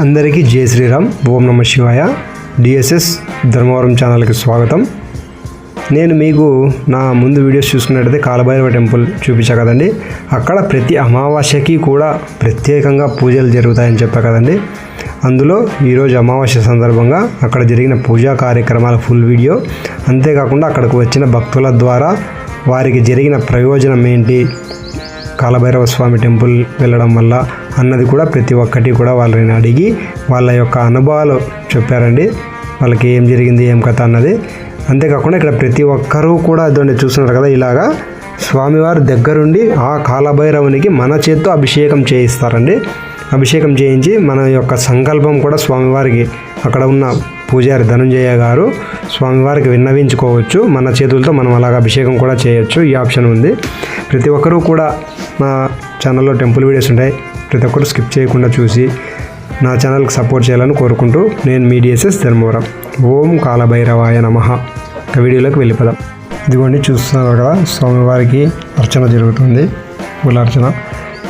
అందరికీ జై శ్రీరామ్. ఓం నమ శివాయ. డిఎస్ఎస్ ధర్మవరం ఛానల్కి స్వాగతం. నేను మీకు నా ముందు వీడియోస్ చూసుకున్నట్టయితే కాలభైరవ టెంపుల్ చూపించా కదండి. అక్కడ ప్రతి అమావాస్యకి కూడా ప్రత్యేకంగా పూజలు జరుగుతాయని చెప్పా కదండి. అందులో ఈరోజు అమావాస్య సందర్భంగా అక్కడ జరిగిన పూజా కార్యక్రమాల ఫుల్ వీడియో. అంతేకాకుండా అక్కడికి వచ్చిన భక్తుల ద్వారా వారికి జరిగిన ప్రయోజనం ఏంటి? కాలభైరవ స్వామి టెంపుల్ వెళ్ళడం వల్ల అన్నది కూడా ప్రతి ఒక్కటి కూడా వాళ్ళని అడిగి వాళ్ళ యొక్క అనుభవాలు చెప్పారండి. వాళ్ళకి ఏం జరిగింది ఏం కథ అన్నది. అంతేకాకుండా ఇక్కడ ప్రతి ఒక్కరూ కూడా దాన్ని చూస్తున్నారు కదా ఇలాగా. స్వామివారి దగ్గరుండి ఆ కాలభైరవునికి మన చేత్తో అభిషేకం చేయిస్తారండి. అభిషేకం చేయించి మన యొక్క సంకల్పం కూడా స్వామివారికి అక్కడ ఉన్న పూజారి ధనుంజయ గారు స్వామివారికి విన్నవించుకోవచ్చు. మన చేతులతో మనం అలాగ అభిషేకం కూడా చేయొచ్చు. ఈ ఆప్షన్ ఉంది. ప్రతి ఒక్కరూ కూడా నా ఛానల్లో టెంపుల్ వీడియోస్ ఉంటాయి. ప్రతి ఒక్కరు స్కిప్ చేయకుండా చూసి నా ఛానల్కి సపోర్ట్ చేయాలని కోరుకుంటూ నేను మీ డిఎస్ఎస్ ధర్మవరం. ఓం కాలభైరవాయ నమ. ఇక వీడియోలోకి వెళ్ళిపోదాం. ఇదిగోండి చూస్తున్నారు కదా స్వామివారికి అర్చన జరుగుతుంది పూల ఇలాగ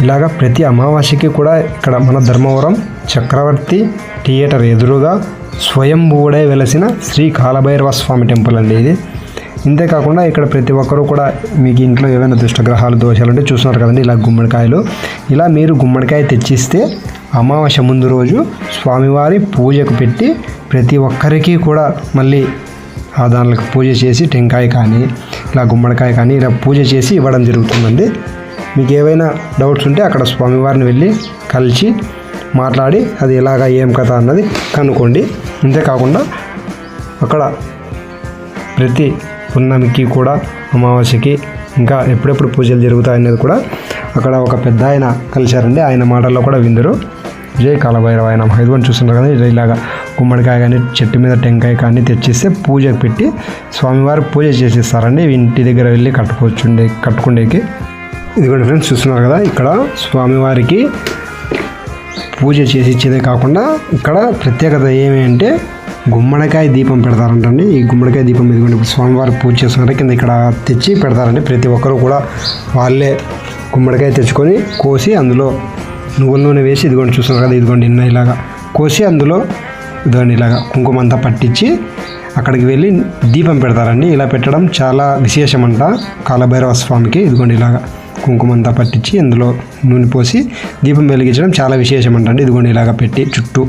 ఇలాగా ప్రతి అమావాస్యకి కూడా ఇక్కడ మన ధర్మవరం చక్రవర్తి థియేటర్ ఎదురుగా స్వయంభూడే వెలసిన శ్రీ కాలభైరవ స్వామి టెంపుల్ అండి ఇది. ఇంతేకాకుండా ఇక్కడ ప్రతి ఒక్కరూ కూడా మీకు ఇంట్లో ఏవైనా దుష్టగ్రహాలు దోషాలు ఉంటే చూస్తున్నారు కదండి ఇలా గుమ్మడికాయలు. ఇలా మీరు గుమ్మడికాయ తెచ్చిస్తే అమావాస్య ముందు రోజు స్వామివారి పూజకు పెట్టి ప్రతి ఒక్కరికి కూడా మళ్ళీ ఆ దానికి పూజ చేసి టెంకాయ కానీ ఇలా గుమ్మడికాయ కానీ ఇలా పూజ చేసి ఇవ్వడం జరుగుతుందండి. మీకు ఏవైనా డౌట్స్ ఉంటే అక్కడ స్వామివారిని వెళ్ళి కలిసి మాట్లాడి అది ఎలాగా ఏం కథ అన్నది కనుక్కోండి. అంతేకాకుండా అక్కడ ప్రతి పున్నమికి కూడా అమావాస్యకి ఇంకా ఎప్పుడెప్పుడు పూజలు జరుగుతాయనేది కూడా అక్కడ ఒక పెద్ద ఆయన కలిశారండి. ఆయన మాటల్లో కూడా విందురు. జై కాలభైరవ ఆయన ఇదిగోని చూస్తున్నారు కదా ఇలా ఇలాగా గుమ్మడికాయ కానీ చెట్టు మీద టెంకాయ కానీ తెచ్చిస్తే పూజకు పెట్టి స్వామివారు పూజ చేసేస్తారండి. ఇంటి దగ్గర వెళ్ళి కట్టుకోవచ్చుండే కట్టుకుండేకి. ఇదిగోండి ఫ్రెండ్స్ చూస్తున్నారు కదా ఇక్కడ స్వామివారికి పూజ చేసి ఇచ్చేదే కాకుండా ఇక్కడ ప్రత్యేకత ఏమి అంటే గుమ్మడికాయ దీపం పెడతారంటండి. ఈ గుమ్మడికాయ దీపం ఇదిగోండి ఇప్పుడు స్వామివారి పూజ చేస్తున్నారు. కింద ఇక్కడ తెచ్చి పెడతారండి. ప్రతి ఒక్కరు కూడా వాళ్ళే గుమ్మడికాయ తెచ్చుకొని కోసి అందులో నువ్వుల నూనె వేసి ఇదిగోండి చూస్తున్నారు కదా ఇదిగోండి ఇన్న ఇలాగా కోసి అందులో ఇదిగోండి ఇలాగా కుంకుమ అంతా పట్టించి అక్కడికి వెళ్ళి దీపం పెడతారండి. ఇలా పెట్టడం చాలా విశేషమంట. కాలభైరవ స్వామికి ఇదిగోండి ఇలాగా కుంకుమ అంతా పట్టించి అందులో నూనె పోసి దీపం వెలిగించడం చాలా విశేషం అంటండి ఇదిగోండి ఇలాగ పెట్టి చుట్టూ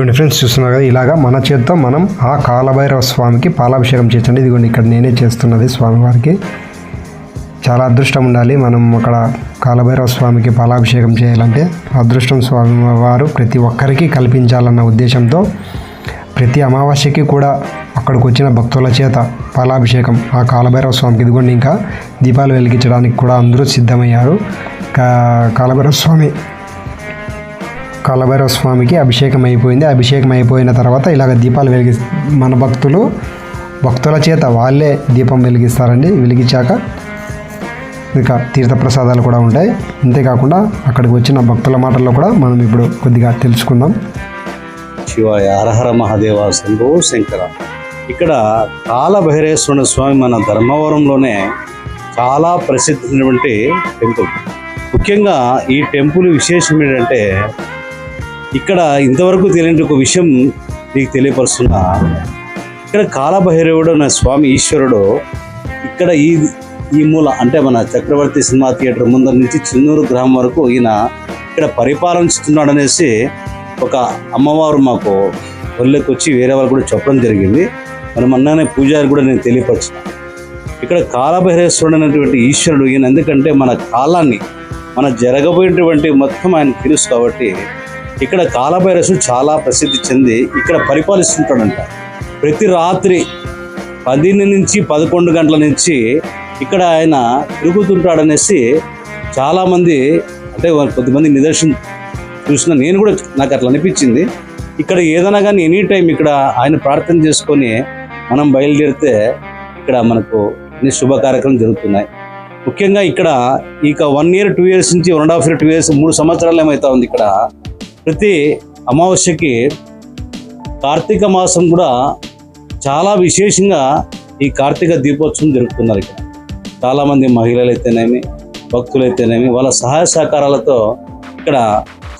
ఇదిగోండి ఫ్రెండ్స్ చూస్తున్నారు కదా ఇలాగా మన చేత్తో మనం ఆ కాలభైరవ స్వామికి పాలాభిషేకం చేయండి ఇదిగోండి ఇక్కడ నేనే చేస్తున్నది స్వామివారికి. చాలా అదృష్టం ఉండాలి మనం అక్కడ కాలభైరవ స్వామికి పాలాభిషేకం చేయాలంటే. అదృష్టం స్వామి వారు ప్రతి ఒక్కరికి కల్పించాలన్న ఉద్దేశంతో ప్రతి అమావాస్యకి కూడా అక్కడికి వచ్చిన భక్తుల చేత పాలాభిషేకం ఆ కాలభైరవ స్వామికి ఇదిగోండి ఇంకా దీపాలు వెలిగించడానికి కూడా అందరూ సిద్ధమయ్యారు. కా కాలభైరవ స్వామి కాలభైరవ స్వామికి అభిషేకం అయిపోయింది అభిషేకం అయిపోయిన తర్వాత ఇలాగ దీపాలు వెలిగి మన భక్తులు భక్తుల చేత వాళ్ళే దీపం వెలిగిస్తారండి. వెలిగించాక ఇంకా తీర్థప్రసాదాలు కూడా ఉంటాయి. అంతేకాకుండా అక్కడికి వచ్చిన భక్తుల మాటల్లో కూడా మనం ఇప్పుడు కొద్దిగా తెలుసుకుందాం. శివాయ హరహర మహాదేవ శంభో శంకర. ఇక్కడ కాలభైరేశ్వర స్వామి మన ధర్మవరంలోనే చాలా ప్రసిద్ధమైనటువంటి టెంపుల్. ముఖ్యంగా ఈ టెంపుల్ విశేషం ఏంటంటే ఇక్కడ ఇంతవరకు తెలియని ఒక విషయం నీకు తెలియపరుస్తున్నా. ఇక్కడ కాలభైరవుడు అనే స్వామి ఈశ్వరుడు ఇక్కడ ఈ ఈ మూల అంటే మన చక్రవర్తి సినిమా థియేటర్ ముందర నుంచి చిన్నూరు గ్రామం వరకు ఈయన ఇక్కడ పరిపాలిస్తున్నాడు అనేసి ఒక అమ్మవారు మాకు ఒళ్ళకి వచ్చి వేరే వాళ్ళు కూడా చెప్పడం జరిగింది. మరి మొన్ననే పూజారి కూడా నేను తెలియపరచిన. ఇక్కడ కాలభైరేశ్వరుడు అనేటువంటి ఈశ్వరుడు ఈయన ఎందుకంటే మన కాలాన్ని మన జరగబోయేటువంటి మొత్తం ఆయన తెలుసు కాబట్టి ఇక్కడ కాలభైరసు చాలా ప్రసిద్ధి చెంది ఇక్కడ పరిపాలిస్తుంటాడంట. ప్రతి రాత్రి పదిహేను నుంచి పదకొండు గంటల నుంచి ఇక్కడ ఆయన తిరుగుతుంటాడనేసి చాలామంది అంటే కొద్దిమంది నిదర్శనం చూసిన నేను కూడా నాకు అట్లా అనిపించింది. ఇక్కడ ఏదైనా కానీ ఎనీ టైం ఇక్కడ ఆయన ప్రార్థన చేసుకొని మనం బయలుదేరితే ఇక్కడ మనకు అన్ని శుభ కార్యక్రమం జరుగుతున్నాయి. ముఖ్యంగా ఇక్కడ ఇక వన్ ఇయర్ టూ ఇయర్స్ నుంచి one and half year two years మూడు సంవత్సరాలు ఏమవుతా ఉంది ఇక్కడ. ప్రతి అమావాస్యకి కార్తీక మాసం కూడా చాలా విశేషంగా ఈ కార్తీక దీపోత్సవం జరుపుతున్నారు ఇక్కడ. చాలామంది మహిళలు అయితేనేమి భక్తులు అయితేనేమి వాళ్ళ సహాయ సహకారాలతో ఇక్కడ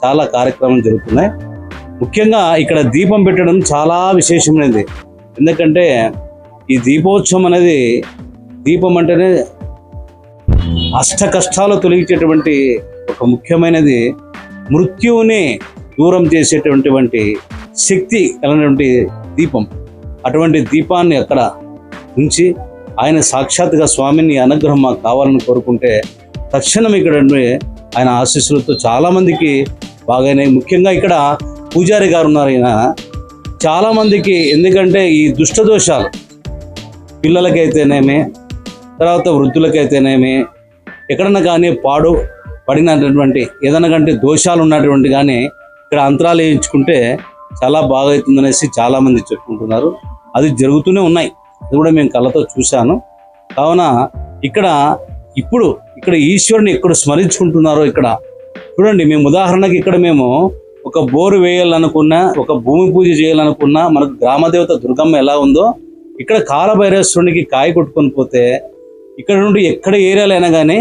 చాలా కార్యక్రమాలు జరుగుతున్నాయి. ముఖ్యంగా ఇక్కడ దీపం పెట్టడం చాలా విశేషమైనది. ఎందుకంటే ఈ దీపోత్సవం అనేది దీపం అంటేనే అష్ట కష్టాలు తొలగించేటువంటి ఒక ముఖ్యమైనది. మృత్యువుని దూరం చేసేటటువంటి శక్తి కలిగినటువంటి దీపం. అటువంటి దీపాన్ని అక్కడ ఉంచి ఆయన సాక్షాత్గా స్వామిని అనుగ్రహం మాకు కావాలని కోరుకుంటే తక్షణం ఇక్కడ ఆయన ఆశీస్సులతో చాలామందికి బాగానే ముఖ్యంగా ఇక్కడ పూజారి గారు ఉన్నారు ఆయన చాలామందికి ఎందుకంటే ఈ దుష్ట దోషాలు పిల్లలకైతేనేమి తర్వాత వృద్ధులకైతేనేమి ఎక్కడన్నా కానీ పాడు పడినటువంటి ఏదైనా కంటే దోషాలు ఉన్నటువంటి కానీ ఇక్కడ అంతరాలు వేయించుకుంటే చాలా బాగా అవుతుందనేసి చాలామంది చెప్పుకుంటున్నారు. అది జరుగుతూనే ఉన్నాయి. అది కూడా మేము కళ్ళతో చూశాను. కావున ఇక్కడ ఇప్పుడు ఇక్కడ ఈశ్వరుని ఎక్కడ స్మరించుకుంటున్నారో ఇక్కడ చూడండి మేము ఉదాహరణకి ఇక్కడ మేము ఒక బోరు వేయాలనుకున్నా ఒక భూమి పూజ చేయాలనుకున్నా మనకు గ్రామదేవత దుర్గమ్మ ఎలా ఉందో ఇక్కడ కాలభైరేశ్వరునికి కాయ కొట్టుకొని పోతే ఇక్కడ నుండి ఎక్కడ ఏరియాలో అయినా కానీ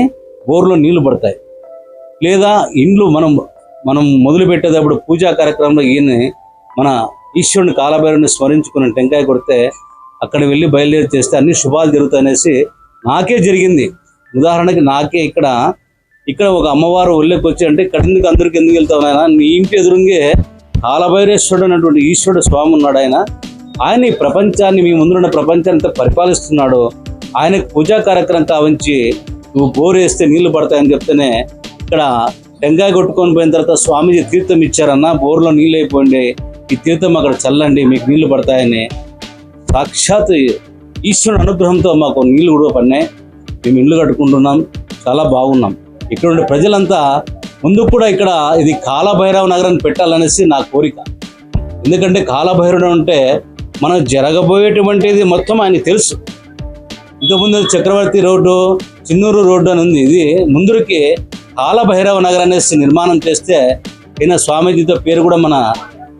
బోర్లో నీళ్ళు పడతాయి. లేదా ఇండ్లు మనం మనం మొదలు పెట్టేటప్పుడు పూజా కార్యక్రమంలో ఈయన మన ఈశ్వరుని కాలభైరుని స్మరించుకుని టెంకాయ కొడితే అక్కడ వెళ్ళి బయలుదేరి చేస్తే అన్ని శుభాలు జరుగుతాయనేసి నాకే జరిగింది. ఉదాహరణకి నాకే ఇక్కడ ఇక్కడ ఒక అమ్మవారు ఒళ్ళకి వచ్చి అంటే ఇక్కడ ఎందుకు అందరికి ఎందుకు వెళ్తావు నాయన? నీ ఇంటి ఎదురుంగే కాలభైరేశ్వరుడు అనేటువంటి ఈశ్వరుడు స్వామి ఉన్నాడు ఆయన. ఆయన ఈ ప్రపంచాన్ని మీ ముందున్న ప్రపంచాన్ని పరిపాలిస్తున్నాడు ఆయనకు పూజా కార్యక్రమం కావించి నువ్వు బోరు వేస్తే నీళ్ళు పడతాయని చెప్తేనే ఇక్కడ టెంకాయ కొట్టుకొని పోయిన తర్వాత స్వామీజీ తీర్థం ఇచ్చారన్న బోర్లో నీళ్ళు అయిపోయింది ఈ తీర్థం అక్కడ చల్లండి మీకు నీళ్ళు పడతాయని. సాక్షాత్ ఈశ్వరుడు అనుగ్రహంతో మాకు నీళ్ళు కూడా పడినాయి. మేము ఇల్లు కట్టుకుంటున్నాం చాలా బాగున్నాం. ఇక్కడ ఉండే ప్రజలంతా ముందు కూడా ఇక్కడ ఇది కాలభైరవ నగరాన్ని పెట్టాలనేసి నా కోరిక. ఎందుకంటే కాలభైరవుడు అంటే మనం జరగబోయేటువంటిది మొత్తం ఆయన తెలుసు. ఇంతకుముందు చక్రవర్తి రోడ్డు చిన్నూరు రోడ్డు అని ఉంది. ఇది ముందుకి కాలభైరవ నగర్ అనేసి నిర్మాణం చేస్తే ఈయన స్వామీజీతో పేరు కూడా మన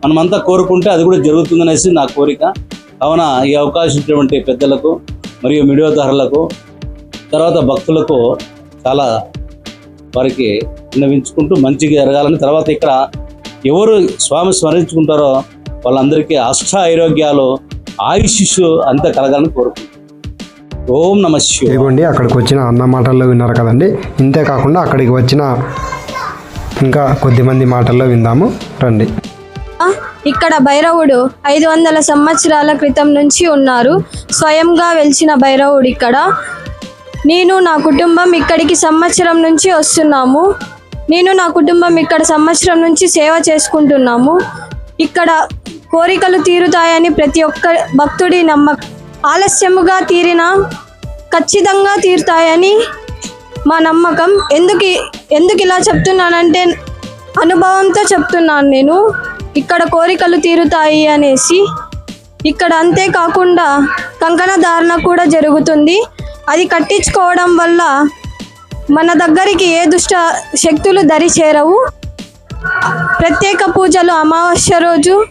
మనమంతా కోరుకుంటే అది కూడా జరుగుతుందనేసి నా కోరిక. కావున ఈ అవకాశం ఇచ్చినటువంటి పెద్దలకు మరియు మీడియాదారులకు తర్వాత భక్తులకు చాలా వారికి విన్నవించుకుంటూ మంచిగా జరగాలని తర్వాత ఇక్కడ ఎవరు స్వామి స్మరించుకుంటారో వాళ్ళందరికీ అష్ట ఐరోగ్యాలు ఆయుష్ అంతా కలగాలని కోరుకుంటున్నాను. ఓం నమ ఇదిగోండి అక్కడికి వచ్చిన అన్న మాటల్లో విన్నారు కదండి. ఇంతే కాకుండా అక్కడికి వచ్చిన ఇంకా కొద్దిమంది మాటల్లో విందాము. రండి. ఇక్కడ భైరవుడు ఐదు వందల సంవత్సరాల క్రితం నుంచి ఉన్నారు. స్వయంగా వెలిచిన భైరవుడు ఇక్కడ. నేను నా కుటుంబం ఇక్కడికి సంవత్సరం నుంచి వస్తున్నాము. నేను నా కుటుంబం ఇక్కడ సంవత్సరం నుంచి సేవ చేసుకుంటున్నాము. ఇక్కడ కోరికలు తీరుతాయని ప్రతి ఒక్క భక్తుడి నమ్మకం. ఆలస్యముగా తీరిన ఖచ్చితంగా తీరుతాయని మా నమ్మకం. ఎందుకు ఎందుకు ఇలా చెప్తున్నానంటే అనుభవంతో చెప్తున్నాను నేను. ఇక్కడ కోరికలు తీరుతాయి అనేసి. ఇక్కడ అంతేకాకుండా కంకణ ధారణ కూడా జరుగుతుంది. అది కట్టించుకోవడం వల్ల మన దగ్గరికి ఏ దుష్ట శక్తులు దరి చేరవు ప్రత్యేక పూజలు అమావాస్య రోజు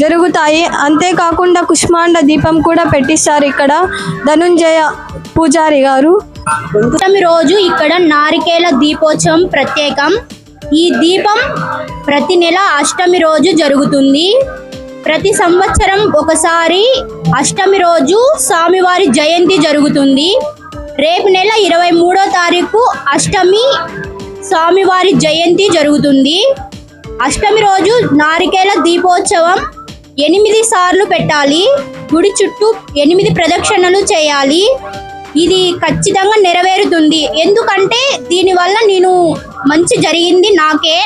జరుగుతాయి. అంతేకాకుండా కుష్మాండ దీపం కూడా పెట్టిస్తారు ఇక్కడ ధనుంజయ పూజారి గారు. అష్టమి రోజు ఇక్కడ నారికేల దీపోత్సవం ప్రత్యేకం. ఈ దీపం ప్రతి నెల అష్టమి రోజు జరుగుతుంది. ప్రతి సంవత్సరం ఒకసారి అష్టమి రోజు స్వామివారి జయంతి జరుగుతుంది. రేపు నెల ఇరవై మూడో తారీఖు అష్టమి స్వామివారి జయంతి జరుగుతుంది. అష్టమి రోజు నారికేల దీపోత్సవం ఎనిమిది సార్లు పెట్టాలి. గుడి చుట్టూ ఎనిమిది ప్రదక్షిణలు చేయాలి. ఇది ఖచ్చితంగా నెరవేరుతుంది. ఎందుకంటే దీనివల్ల నేను మంచి జరిగింది నాకే.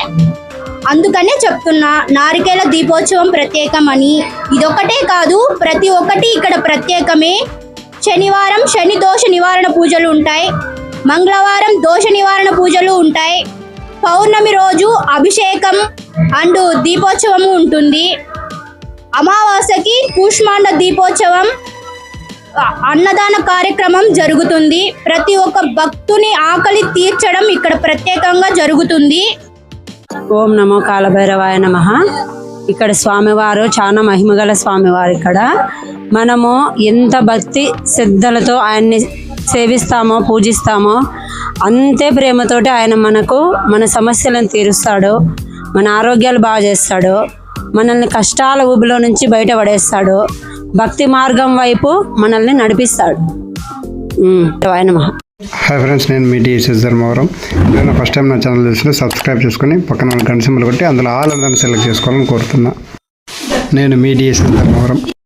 అందుకనే చెప్తున్నా నారికేల దీపోత్సవం ప్రత్యేకమని. ఇదొకటే కాదు ప్రతి ఒక్కటి ఇక్కడ ప్రత్యేకమే. శనివారం శని దోష నివారణ పూజలు ఉంటాయి. మంగళవారం దోష నివారణ పూజలు ఉంటాయి. పౌర్ణమి రోజు అభిషేకం అండ్ దీపోత్సవము ఉంటుంది. అమావాస్యకి కూష్మాండ దీపోత్సవం అన్నదాన కార్యక్రమం జరుగుతుంది. ప్రతి ఒక్క భక్తుని ఆకలి తీర్చడం ఇక్కడ ప్రత్యేకంగా జరుగుతుంది. ఓం నమో కాలభైరవాయ నమ. ఇక్కడ స్వామివారు చాలా మహిమగల స్వామివారు ఇక్కడ. మనము ఎంత భక్తి శ్రద్ధలతో ఆయన్ని సేవిస్తామో పూజిస్తామో అంతే ప్రేమతోటి ఆయన మనకు మన సమస్యలను తీరుస్తాడు మన ఆరోగ్యాలు బాగా చేస్తాడు. మనల్ని కష్టాల ఊబిలో నుంచి బయటపడేస్తాడు భక్తి మార్గం వైపు మనల్ని నడిపిస్తాడు. ఆయన హాయ్ ఫ్రెండ్స్ నేను మీ డిఎస్ఎస్ ధర్మవరం. నేను ఫస్ట్ టైం నా ఛానల్ చూసిన సబ్స్క్రైబ్ చేసుకొని పక్కన గంట సింబల్ కొట్టి అందులో ఆల్ అందరిని సెలెక్ట్ చేసుకోవాలని కోరుతున్నా. నేను మీ డిఎస్ఎస్ ధర్మవరం.